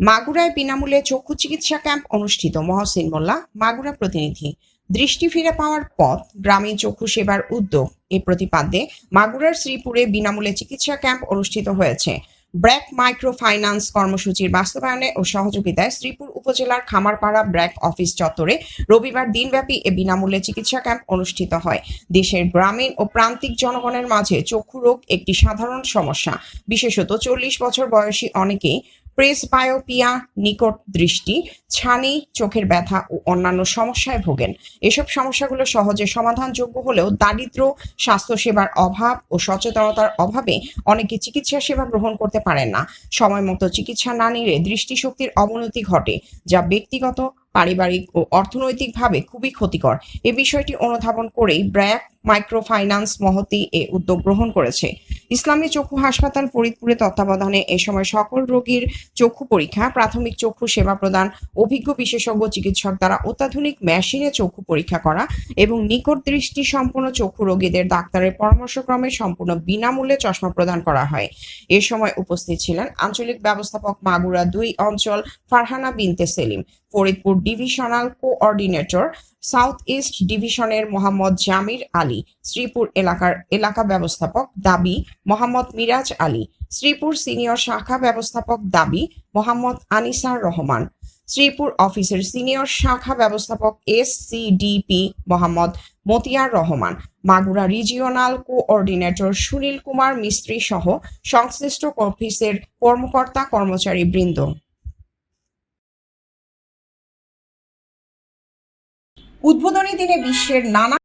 মাগুরায় বিনামূল্যে চক্ষু চিকিৎসা ক্যাম্প অনুষ্ঠিত, মহসিন মোল্লা, মাগুরা প্রতিনিধি। দৃষ্টি ফিরে পাওয়ার পথ গ্রামীণ চক্ষু সেবার উদ্যোগ। এ প্রতিপাদ্যে মাগুরার শ্রীপুরে বিনামূল্যে চিকিৎসা ক্যাম্প অনুষ্ঠিত হয়েছে। ব্র্যাক মাইক্রো ফাইন্যান্স কর্মসূচির বাস্তবায়নে ও সহযোগিতায় শ্রীপুর উপজেলার খামারপাড়া ব্র্যাক অফিস চত্বরে রবিবার দিনব্যাপী এ বিনামূল্যে চিকিৎসা ক্যাম্প অনুষ্ঠিত হয়। দেশের গ্রামীণ ও প্রান্তিক জনগণের মাঝে চক্ষু রোগ একটি সাধারণ সমস্যা। বিশেষত চল্লিশ বছর বয়সী অনেকেই প্রেস বায়োপিয়া নিকট দৃষ্টি, ছানি, চোখের ব্যথা ও অন্যান্য সমস্যায় ভোগেন। এসব সমস্যাগুলো সহজে সমাধানযোগ্য হলেও দারিদ্র, স্বাস্থ্যসেবার অভাব ও সচেতনতার অভাবে অনেকে চিকিৎসা সেবা গ্রহণ করতে পারেন না। সময় মতো চিকিৎসা না নিলে দৃষ্টিশক্তির অবনতি ঘটে। যা ব্যক্তিগত, পারিবারিক ও অর্থনৈতিকভাবে খুবই ক্ষতিকর। এ বিষয়টি অনুধাবন করেই ব্র্যাক মাইক্রো ফাইন্যান্স মহতি এ উদ্যোগ গ্রহণ করেছে। ইসলামী চক্ষু হাসপাতাল ফরিদপুরে তত্ত্বাবধানে এ সময় সকল রোগীর চক্ষু পরীক্ষা, প্রাথমিক চক্ষু সেবা প্রদান, অভিজ্ঞ বিশেষজ্ঞ চিকিৎসক দ্বারা অত্যাধুনিক মেশিনে চক্ষু পরীক্ষা করা এবং নিকট দৃষ্টি সম্পন্ন চক্ষু রোগীদের ডাক্তারের পরামর্শক্রমে সম্পূর্ণ বিনামূল্যে চশমা প্রদান করা হয়। এ সময় উপস্থিত ছিলেন আঞ্চলিক ব্যবস্থাপক মাগুরা দুই অঞ্চল Farhana Binte Selim, Faridpur divisional coordinator south east ডিভিশনের মোহাম্মদ জামির আলী, শ্রীপুর এলাকার এলাকা ব্যবস্থাপক দাবি মোহাম্মদ মিরাজ আলী, শ্রীপুর সিনিয়র শাখা ব্যবস্থাপক দাবি মোহাম্মদ আনিসার রহমান, শ্রীপুর অফিসের সিনিয়র শাখা ব্যবস্থাপক S CDP Mohammad Motiar Rahman, Magura regional coordinator Sunil Kumar Mistry সহ সংশ্লিষ্ট অফিসের কর্মকর্তা কর্মচারী বৃন্দ উদ্বোধনী দিনে বিশ্বের নানা